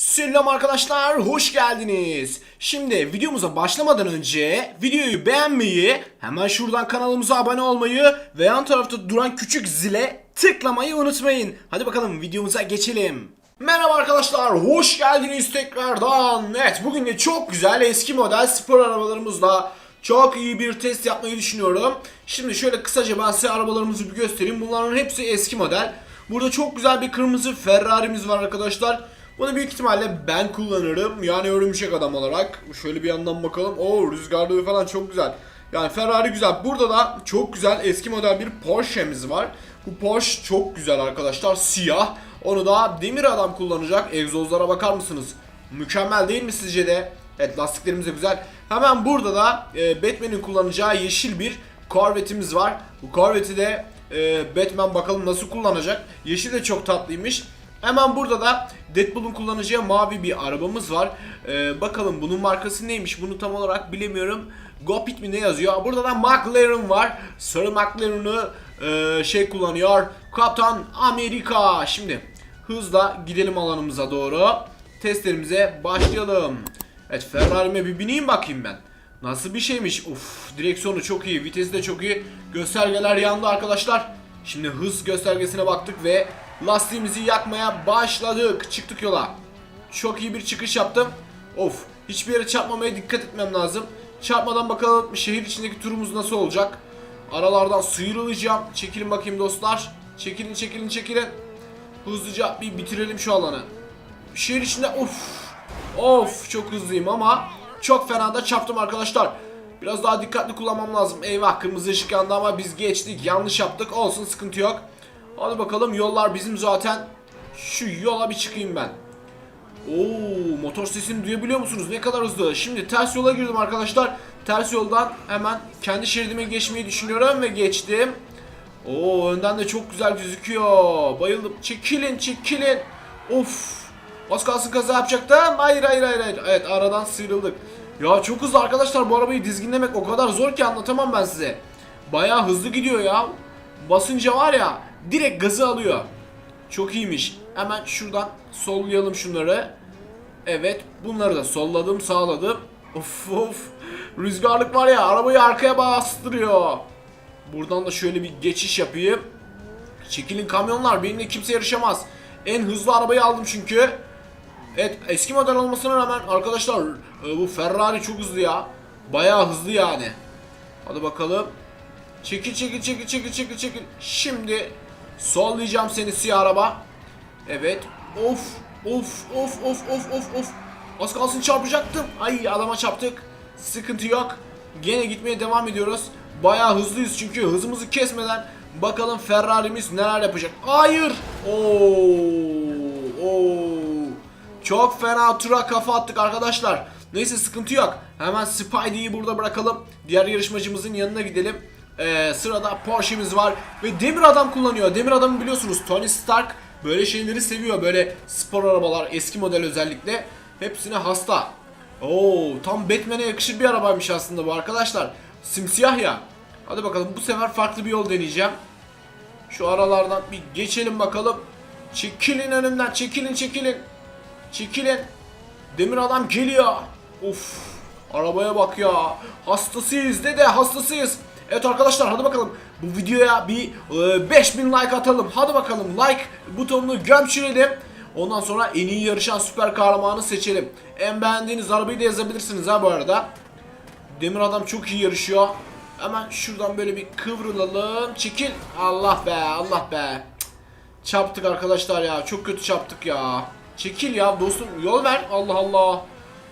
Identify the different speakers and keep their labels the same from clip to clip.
Speaker 1: Selam arkadaşlar, hoş geldiniz. Şimdi videomuza başlamadan önce videoyu beğenmeyi, hemen şuradan kanalımıza abone olmayı ve yan tarafta duran küçük zile tıklamayı unutmayın. Hadi bakalım videomuza geçelim. Merhaba arkadaşlar, hoş geldiniz tekrardan. Evet, bugün de çok güzel eski model spor arabalarımızla çok iyi bir test yapmayı düşünüyorum. Şimdi şöyle kısaca ben size arabalarımızı bir göstereyim. Bunların hepsi eski model. Burada çok güzel bir kırmızı Ferrari'miz var arkadaşlar. Bunu büyük ihtimalle ben kullanırım. Yani örümcek adam olarak. Şöyle bir yandan bakalım. Oo rüzgarlığı falan çok güzel. Yani Ferrari güzel. Burada da çok güzel eski model bir Porsche'miz var. Bu Porsche çok güzel arkadaşlar. Siyah. Onu da demir adam kullanacak. Egzozlara bakar mısınız? Mükemmel değil mi sizce de? Evet lastiklerimiz de güzel. Hemen burada da e, Batman'in kullanacağı yeşil bir Corvette'imiz var. Bu Corvette'i de e, Batman bakalım nasıl kullanacak. Yeşil de çok tatlıymış. Hemen burada da Deadpool'un kullanacağı mavi bir arabamız var. Ee, bakalım bunun markası neymiş? Bunu tam olarak bilemiyorum. Gopit mi ne yazıyor? Burada da McLaren var. Sarı McLaren'ı e, şey kullanıyor. Kaptan Amerika. Şimdi hızla gidelim alanımıza doğru. Testlerimize başlayalım. Evet Ferrari'me bir bineyim bakayım ben. Nasıl bir şeymiş? Uf direksiyonu çok iyi. Vitesi de çok iyi. Göstergeler yandı arkadaşlar. Şimdi hız göstergesine baktık ve lastiğimizi yakmaya başladık. Çıktık yola. Çok iyi bir çıkış yaptım. Of. Hiçbir yere çarpmamaya dikkat etmem lazım. Çarpmadan bakalım şehir içindeki turumuz nasıl olacak. Aralardan sıyrılacağım. Çekilin bakayım dostlar. Çekilin çekilin çekilin. Hızlıca bir bitirelim şu alanı. Şehir içinde of. Of çok hızlıyım ama çok fena da çarptım arkadaşlar. Biraz daha dikkatli kullanmam lazım. Eyvah kırmızı ışık yandı ama biz geçtik. Yanlış yaptık. Olsun sıkıntı yok. Hadi bakalım yollar bizim zaten. Şu yola bir çıkayım ben. Oo motor sesini duyabiliyor musunuz? Ne kadar hızlı. Şimdi ters yola girdim arkadaşlar. Ters yoldan hemen kendi şeridime geçmeyi düşünüyorum ve geçtim. Oo önden de çok güzel gözüküyor. Bayıldım. Çekilin çekilin. Of. Az kalsın kaza yapacaktım. Hayır hayır hayır hayır. Evet aradan sıyrıldık. Ya çok hızlı arkadaşlar bu arabayı dizginlemek o kadar zor ki anlatamam ben size. Bayağı hızlı gidiyor ya. Basınca var ya direkt gazı alıyor. Çok iyiymiş. Hemen şuradan sollayalım şunları. Evet bunları da solladım sağladım. Of of. Rüzgarlık var ya arabayı arkaya bastırıyor. Buradan da şöyle bir geçiş yapayım. Çekilin kamyonlar benimle kimse yarışamaz. En hızlı arabayı aldım çünkü. Evet eski model olmasına rağmen arkadaşlar e, bu Ferrari çok hızlı ya. Bayağı hızlı yani. Hadi bakalım. Çekil çekil çekil çekil çekil çekil. Şimdi sollayacağım seni siyah araba. Evet. Of of of of of of of. Az kalsın çarpacaktım. Ay adama çarptık. Sıkıntı yok. Gene gitmeye devam ediyoruz. Bayağı hızlıyız çünkü hızımızı kesmeden bakalım Ferrari'miz neler yapacak. Hayır. Oo. Oo. Çok fena tura kafa attık arkadaşlar. Neyse sıkıntı yok. Hemen Spidey'i burada bırakalım. Diğer yarışmacımızın yanına gidelim. Ee, sırada Porsche'miz var ve demir adam kullanıyor. Demir adamı biliyorsunuz Tony Stark böyle şeyleri seviyor. Böyle spor arabalar eski model özellikle hepsine hasta. Oo tam Batman'e yakışır bir arabaymış aslında bu arkadaşlar. Simsiyah ya. Hadi bakalım bu sefer farklı bir yol deneyeceğim. Şu aralardan bir geçelim bakalım. Çekilin önümden çekilin çekilin. Çekilin. Demir adam geliyor. Of. Arabaya bak ya. Hastasıyız dede hastasıyız. Evet arkadaşlar hadi bakalım. Bu videoya bir e, 5000 like atalım. Hadi bakalım like butonunu gömçürelim. Ondan sonra en iyi yarışan süper kahramanı seçelim. En beğendiğiniz arabayı da yazabilirsiniz ha bu arada. Demir adam çok iyi yarışıyor. Hemen şuradan böyle bir kıvrılalım. Çekil. Allah be Allah be. Cık. Çarptık arkadaşlar ya. Çok kötü çarptık ya. Çekil ya dostum. Yol ver. Allah Allah.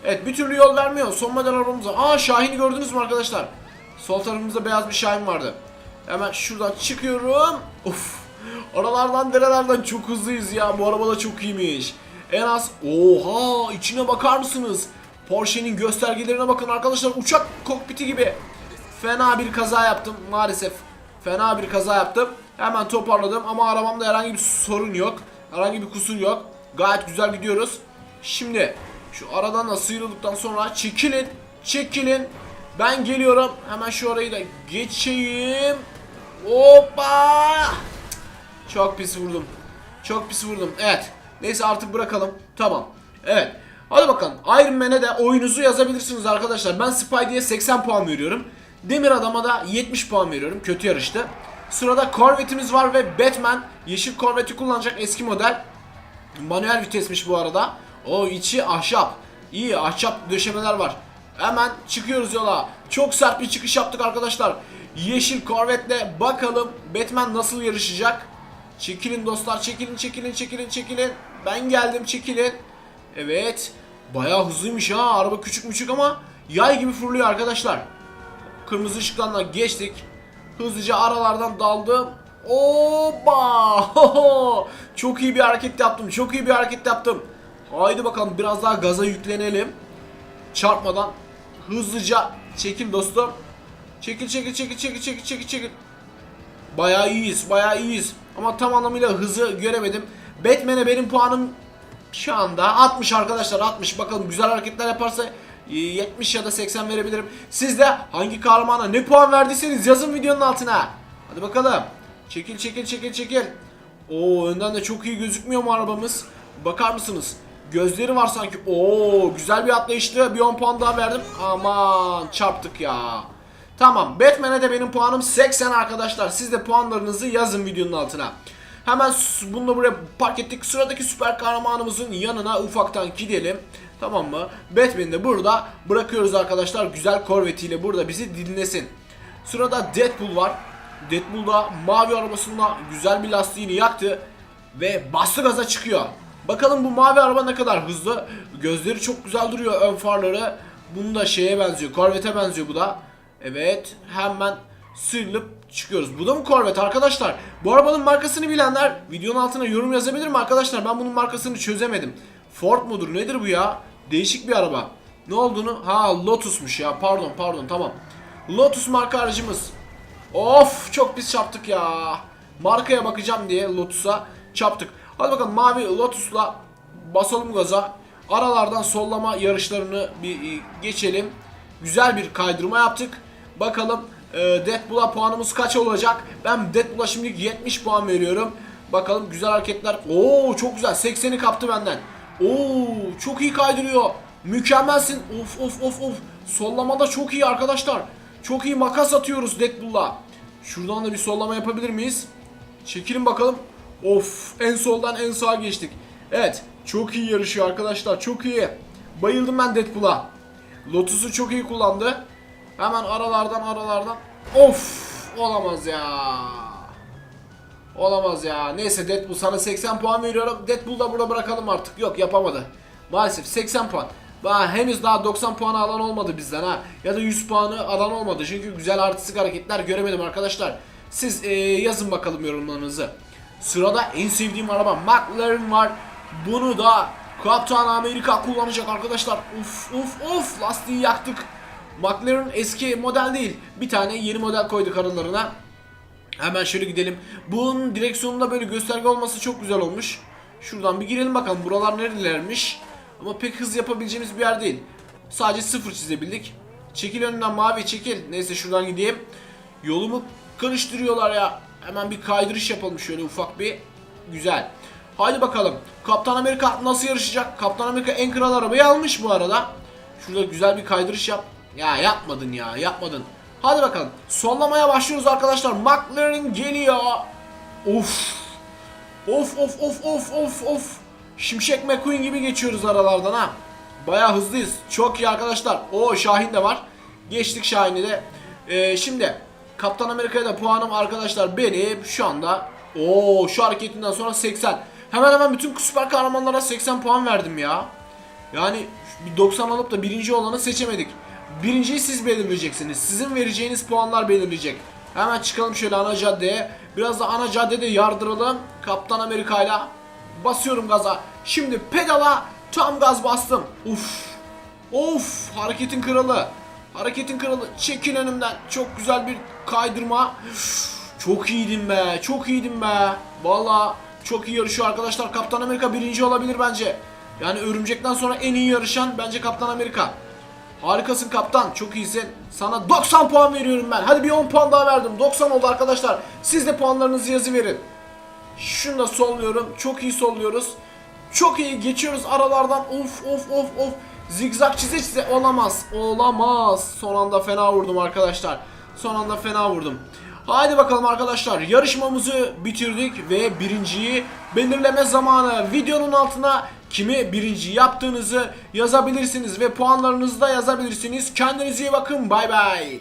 Speaker 1: Evet bir türlü yol vermiyor. Son model arabamıza. Aa Şahin'i gördünüz mü arkadaşlar? Sol tarafımızda beyaz bir Şahin vardı. Hemen şuradan çıkıyorum. Of. Aralardan derelerden çok hızlıyız ya. Bu araba da çok iyiymiş. En az oha içine bakar mısınız? Porsche'nin göstergelerine bakın arkadaşlar. Uçak kokpiti gibi. Fena bir kaza yaptım maalesef. Fena bir kaza yaptım. Hemen toparladım ama arabamda herhangi bir sorun yok. Herhangi bir kusur yok. Gayet güzel gidiyoruz. Şimdi şu aradan da sıyrıldıktan sonra çekilin. Çekilin. Ben geliyorum. Hemen şu arayı da geçeyim. Hoppa! Çok pis vurdum. Çok pis vurdum. Evet. Neyse artık bırakalım. Tamam. Evet. Hadi bakalım. Iron Man'e de oyunuzu yazabilirsiniz arkadaşlar. Ben Spidey'e 80 puan veriyorum. Demir Adam'a da 70 puan veriyorum. Kötü yarıştı. Sırada Corvette'imiz var ve Batman yeşil Corvette'i kullanacak eski model. Manuel vitesmiş bu arada. O içi ahşap. İyi ahşap döşemeler var. Hemen çıkıyoruz yola. Çok sert bir çıkış yaptık arkadaşlar. Yeşil Corvette'le bakalım Batman nasıl yarışacak. Çekilin dostlar çekilin çekilin çekilin çekilin. Ben geldim çekilin. Evet. Bayağı hızlıymış ha. Araba küçük müçük ama yay gibi fırlıyor arkadaşlar. Kırmızı ışıklardan geçtik. Hızlıca aralardan daldım. Oba! Çok iyi bir hareket yaptım. Çok iyi bir hareket yaptım. Haydi bakalım biraz daha gaza yüklenelim. Çarpmadan hızlıca çekil dostum. Çekil çekil çekil çekil çekil çekil çekil. Bayağı iyiyiz, bayağı iyiyiz. Ama tam anlamıyla hızı göremedim. Batman'e benim puanım şu anda 60 arkadaşlar 60. Bakalım güzel hareketler yaparsa e, 70 ya da 80 verebilirim. Siz de hangi kahramana ne puan verdiyseniz yazın videonun altına. Hadi bakalım. Çekil çekil çekil çekil. Oo önden de çok iyi gözükmüyor mu arabamız? Bakar mısınız? Gözleri var sanki. Oo güzel bir atlayıştı. Bir 10 puan daha verdim. Aman çarptık ya. Tamam Batman'e de benim puanım 80 arkadaşlar. Siz de puanlarınızı yazın videonun altına. Hemen bunu buraya park ettik. Sıradaki süper kahramanımızın yanına ufaktan gidelim. Tamam mı? Batman'i de burada bırakıyoruz arkadaşlar. Güzel korvetiyle burada bizi dinlesin. Sırada Deadpool var. Deadpool da mavi arabasında güzel bir lastiğini yaktı. Ve bastı gaza çıkıyor. Bakalım bu mavi araba ne kadar hızlı. Gözleri çok güzel duruyor ön farları. Bunu da şeye benziyor. Corvette'e benziyor bu da. Evet hemen sıyrılıp çıkıyoruz. Bu da mı Corvette arkadaşlar? Bu arabanın markasını bilenler videonun altına yorum yazabilir mi arkadaşlar? Ben bunun markasını çözemedim. Ford mudur nedir bu ya? Değişik bir araba. Ne olduğunu? Ha Lotus'muş ya pardon pardon tamam. Lotus marka aracımız. Of çok pis çarptık ya. Markaya bakacağım diye Lotus'a çarptık. Hadi bakalım mavi Lotus'la basalım gaza. Aralardan sollama yarışlarını bir e, geçelim. Güzel bir kaydırma yaptık. Bakalım e, Deadpool'a puanımız kaç olacak? Ben Deadpool'a şimdilik 70 puan veriyorum. Bakalım güzel hareketler. Oo çok güzel. 80'i kaptı benden. Oo çok iyi kaydırıyor. Mükemmelsin. Of of of of. Sollamada çok iyi arkadaşlar. Çok iyi makas atıyoruz Deadpool'la. Şuradan da bir sollama yapabilir miyiz? Çekilin bakalım. Of en soldan en sağa geçtik. Evet çok iyi yarışıyor arkadaşlar çok iyi. Bayıldım ben Deadpool'a. Lotus'u çok iyi kullandı. Hemen aralardan aralardan. Of olamaz ya. Olamaz ya. Neyse Deadpool sana 80 puan veriyorum. Deadpool'u da burada bırakalım artık. Yok yapamadı. Maalesef 80 puan. Daha henüz daha 90 puan alan olmadı bizden ha. Ya da 100 puanı alan olmadı. Çünkü güzel artistik hareketler göremedim arkadaşlar. Siz e, yazın bakalım yorumlarınızı. Sırada en sevdiğim araba McLaren var. Bunu da Kaptan Amerika kullanacak arkadaşlar. Uf uf uf lastiği yaktık. McLaren eski model değil. Bir tane yeni model koyduk aralarına. Hemen şöyle gidelim. Bunun direksiyonunda böyle gösterge olması çok güzel olmuş. Şuradan bir girelim bakalım buralar nerelermiş. Ama pek hız yapabileceğimiz bir yer değil. Sadece sıfır çizebildik. Çekil önünden mavi çekil. Neyse şuradan gideyim. Yolumu karıştırıyorlar ya. Hemen bir kaydırış yapalım şöyle ufak bir. Güzel. Hadi bakalım. Kaptan Amerika nasıl yarışacak? Kaptan Amerika en kral arabayı almış bu arada. Şurada güzel bir kaydırış yap. Ya yapmadın ya yapmadın. Hadi bakalım. Sonlamaya başlıyoruz arkadaşlar. McLaren geliyor. Of. Of of of of of of. Şimşek McQueen gibi geçiyoruz aralardan ha. Baya hızlıyız. Çok iyi arkadaşlar. O Şahin de var. Geçtik Şahin'i de. Ee, şimdi Kaptan Amerika'ya da puanım arkadaşlar benim şu anda. Oo şu hareketinden sonra 80. Hemen hemen bütün süper kahramanlara 80 puan verdim ya. Yani bir 90 alıp da birinci olanı seçemedik. Birinciyi siz belirleyeceksiniz. Sizin vereceğiniz puanlar belirleyecek. Hemen çıkalım şöyle ana caddeye. Biraz da ana caddede yardıralım. Kaptan Amerika'yla basıyorum gaza. Şimdi pedala tam gaz bastım. Uf. Of hareketin kralı. Hareketin kralı. Çekil önümden. Çok güzel bir kaydırma. Çok iyiydin be. Çok iyiydin be. Valla çok iyi yarışıyor arkadaşlar. Kaptan Amerika birinci olabilir bence. Yani örümcekten sonra en iyi yarışan bence Kaptan Amerika. Harikasın kaptan. Çok iyisin. Sana 90 puan veriyorum ben. Hadi bir 10 puan daha verdim. 90 oldu arkadaşlar. Siz de puanlarınızı yazı verin. Şunu da solluyorum. Çok iyi solluyoruz. Çok iyi geçiyoruz aralardan. Of of of of. Zigzag çize çize olamaz. Olamaz. Son anda fena vurdum arkadaşlar. Son anda fena vurdum. Hadi bakalım arkadaşlar yarışmamızı bitirdik ve birinciyi belirleme zamanı. Videonun altına kimi birinci yaptığınızı yazabilirsiniz ve puanlarınızı da yazabilirsiniz. Kendinize iyi bakın bay bay.